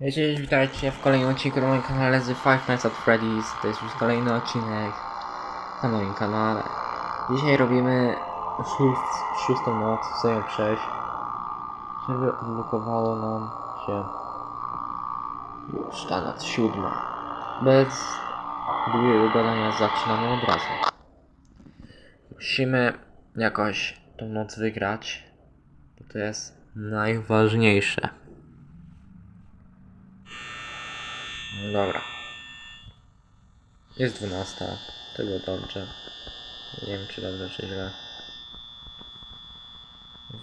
Cześć, witajcie w kolejnym odcinku na moim kanale z Five Nights at Freddy's. To jest już kolejny odcinek na moim kanale. Dzisiaj robimy szóst, szóstą noc, chcę ją przejść, żeby odblokowało nam się już ta noc siódma. Bez długiego gadania zaczynamy od razu. Musimy jakoś tą noc wygrać, bo to jest najważniejsze. No Dobra. Jest 12. Tego dobrze. Nie wiem czy dobrze czy źle.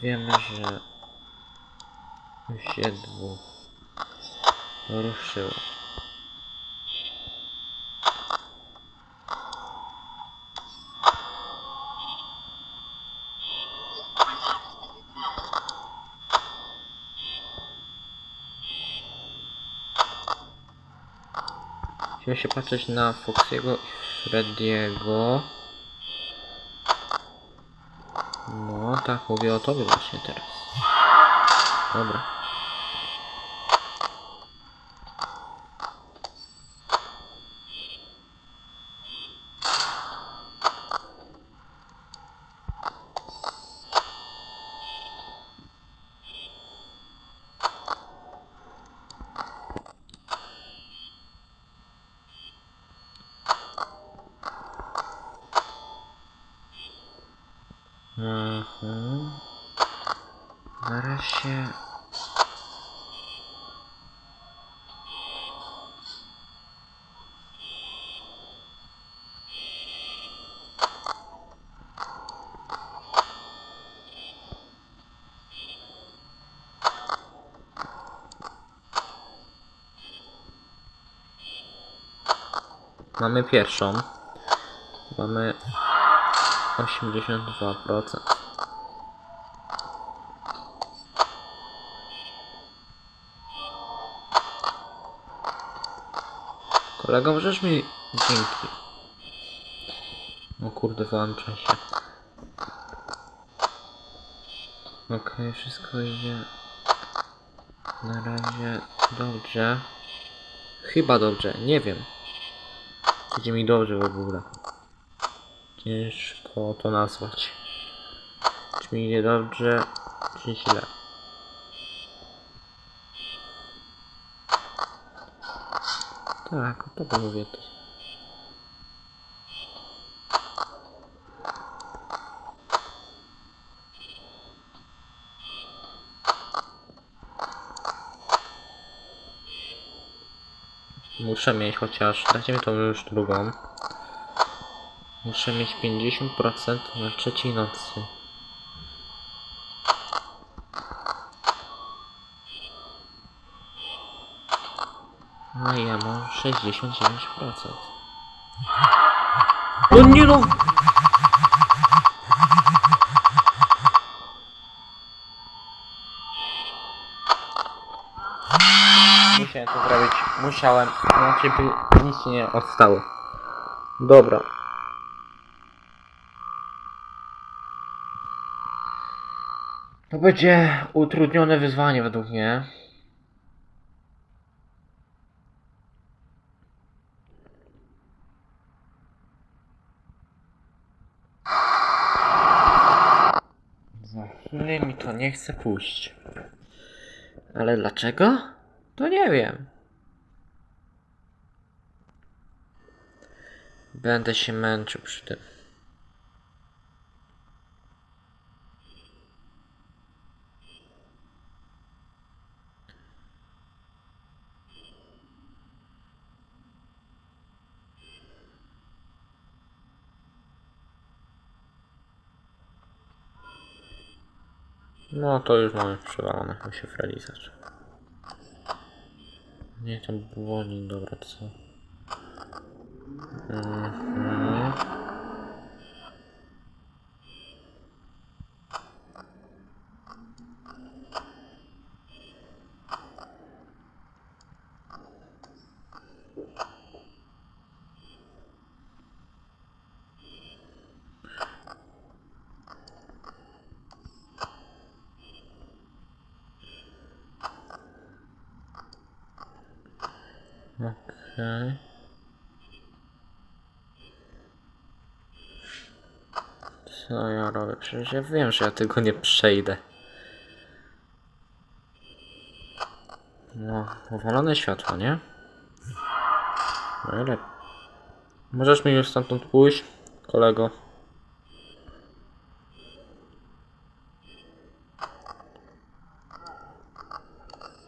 Wiemy, że już się dwóch ruszyło. Musimy się patrzeć na Foxiego i Frediego. No, tak, mówię o tobie właśnie teraz. Dobra. Mhm. Zaraz się... Mamy pierwszą. Mamy 82%. Kolego, możesz mi... Dzięki. O kurde, włącza się. Okej, wszystko idzie... Na razie dobrze. Chyba dobrze, nie wiem. Idzie mi dobrze w ogóle. Ciężko to nazwać. Czy mi idzie dobrze, czy źle. Tak, o to mówię to. Muszę mieć chociaż, dajcie mi tą już drugą. Muszę mieć 50% na trzeciej nocy. No i ja mam 69%. No nie no! Musiałem to zrobić. Musiałem. Inaczej by nic nie odstało. Dobra. To będzie utrudnione wyzwanie według mnie. Za chwilę mi to nie chce pójść. Ale dlaczego? To nie wiem. Będę się męczył przy tym. No to już mamy przewalone, jak się Freddy zaczął. Nie, tam było nie dobra, co? Mhm. Okej. Co ja robię? Przecież ja wiem, że ja tego nie przejdę. No, powalone światło, nie? Najlepiej. Możesz mi już stamtąd pójść, kolego?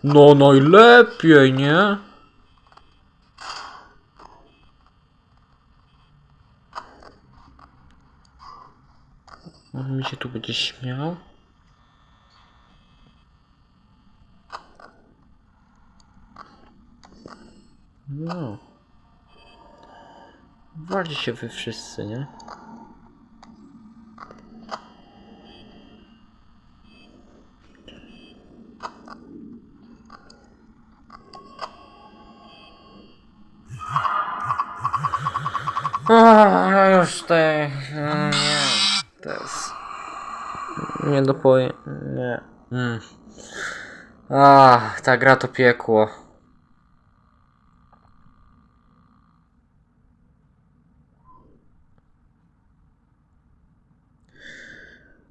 No najlepiej, nie? On mi się tu będzie śmiał. No. Wali się wy wszyscy, nie? A, już te... no Nie, to jest... Nie do poje... Nie. Mm. A, ta gra to piekło.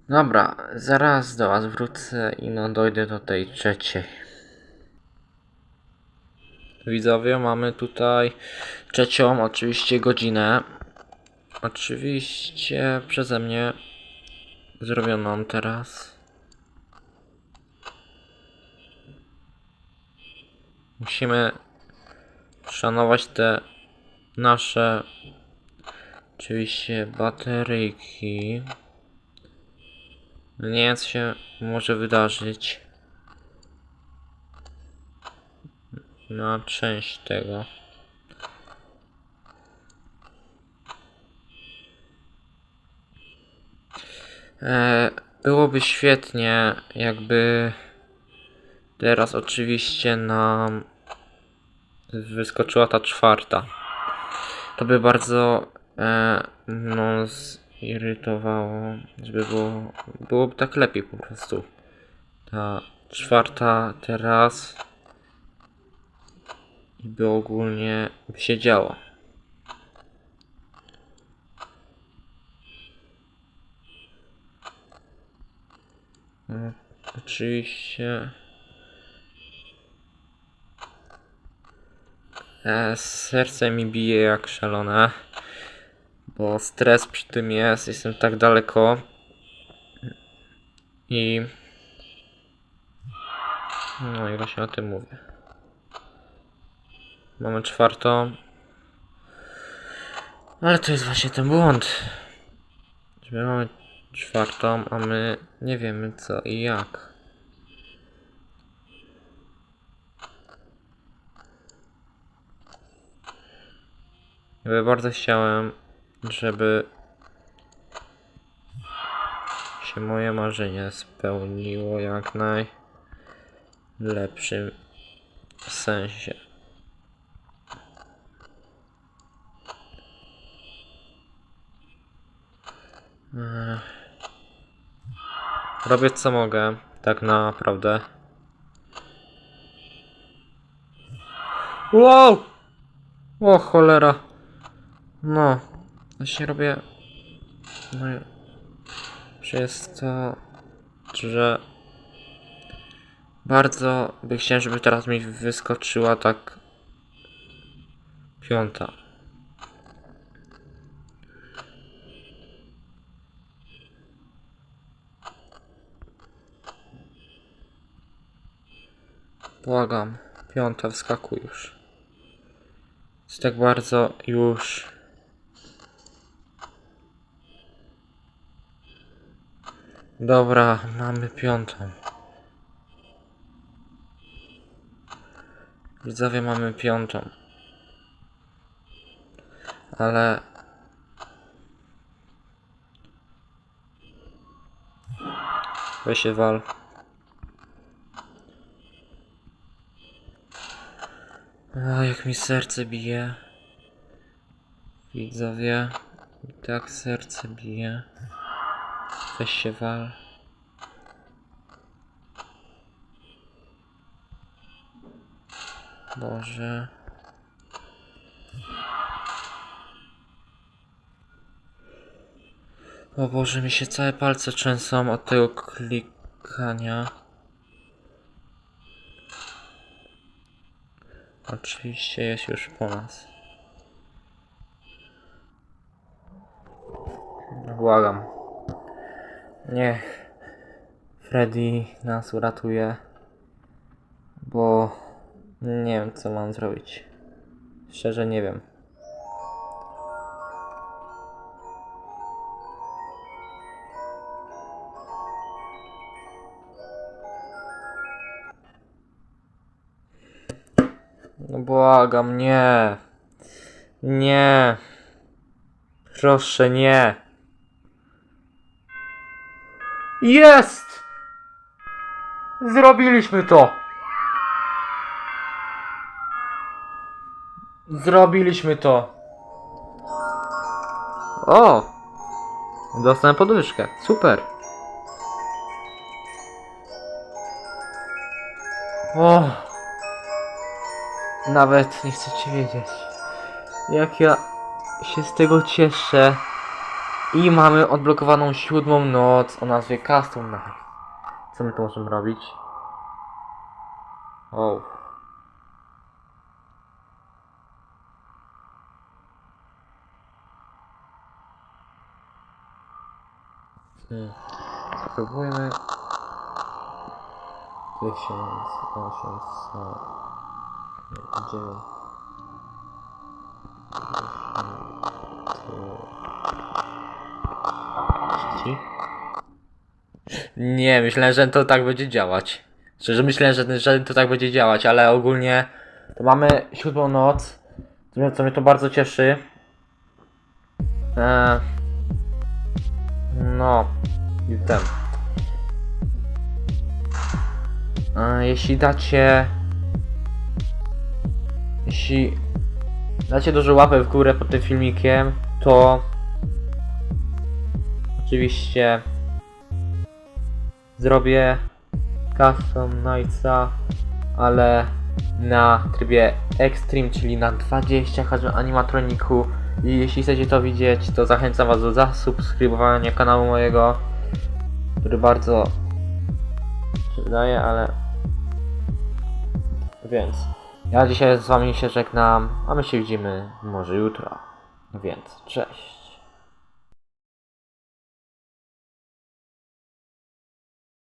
Dobra, zaraz do was wrócę i no dojdę do tej trzeciej. Widzowie, mamy tutaj trzecią oczywiście godzinę. Oczywiście przeze mnie zrobioną teraz. Musimy szanować te nasze oczywiście bateryjki. Nie wiem co się może wydarzyć na część tego. Byłoby świetnie, jakby teraz oczywiście nam wyskoczyła ta czwarta. To by bardzo e, no, zirytowało, żeby było, byłoby tak lepiej po prostu. Ta czwarta teraz i by ogólnie by się działo. Oczywiście. E, serce mi bije jak szalone. Bo stres przy tym jest, jestem tak daleko. I. No i właśnie o tym mówię. Mamy czwartą. Ale to jest właśnie ten błąd. Że my mamy czwartą, a my nie wiemy co i jak. Ja bardzo chciałem, żeby się moje marzenie spełniło jak najlepszym sensie. Ech. Robię co mogę, tak naprawdę. Wow! O cholera. No, właśnie robię. No, przez to, że bardzo by chciałem, żeby teraz mi wyskoczyła tak piąta. Błagam, piąta wskakuj już. Jest tak bardzo już. Dobra, mamy piątą. Widzowie, mamy piątą. Ale. Weź się wal. A jak mi serce bije. Widzowie. I tak serce bije. Weź się wal. Boże. O Boże, mi się całe palce trzęsą od tego klikania. Oczywiście jest już po nas. Błagam. Niech Freddy nas uratuje. Bo nie wiem co mam zrobić. Szczerze nie wiem. Błagam, nie. Nie. Proszę, nie. Jest! Zrobiliśmy to! Zrobiliśmy to! O! Dostałem podwyżkę. Super! O! Nawet nie chcecie wiedzieć. Jak ja się z tego cieszę. I mamy odblokowaną siódmą noc o nazwie Custom Night. Co my tu możemy robić? Wow. Hmm. Spróbujmy... 1000, 800... Nie, myślałem, że to tak będzie działać. Szczerze myślałem, że, że to tak będzie działać, ale ogólnie to mamy siódmą noc, co mnie, co mnie to bardzo cieszy. Eee, no, i ten. Eee, jeśli dacie jeśli dacie dużo łapę w górę pod tym filmikiem, to oczywiście zrobię custom Nightsa, ale na trybie Extreme, czyli na 20 choćby animatroniku. I jeśli chcecie to widzieć, to zachęcam was do zasubskrybowania kanału mojego, który bardzo się wydaje, ale więc ja dzisiaj z wami się żegnam, a my się widzimy może jutro, więc cześć.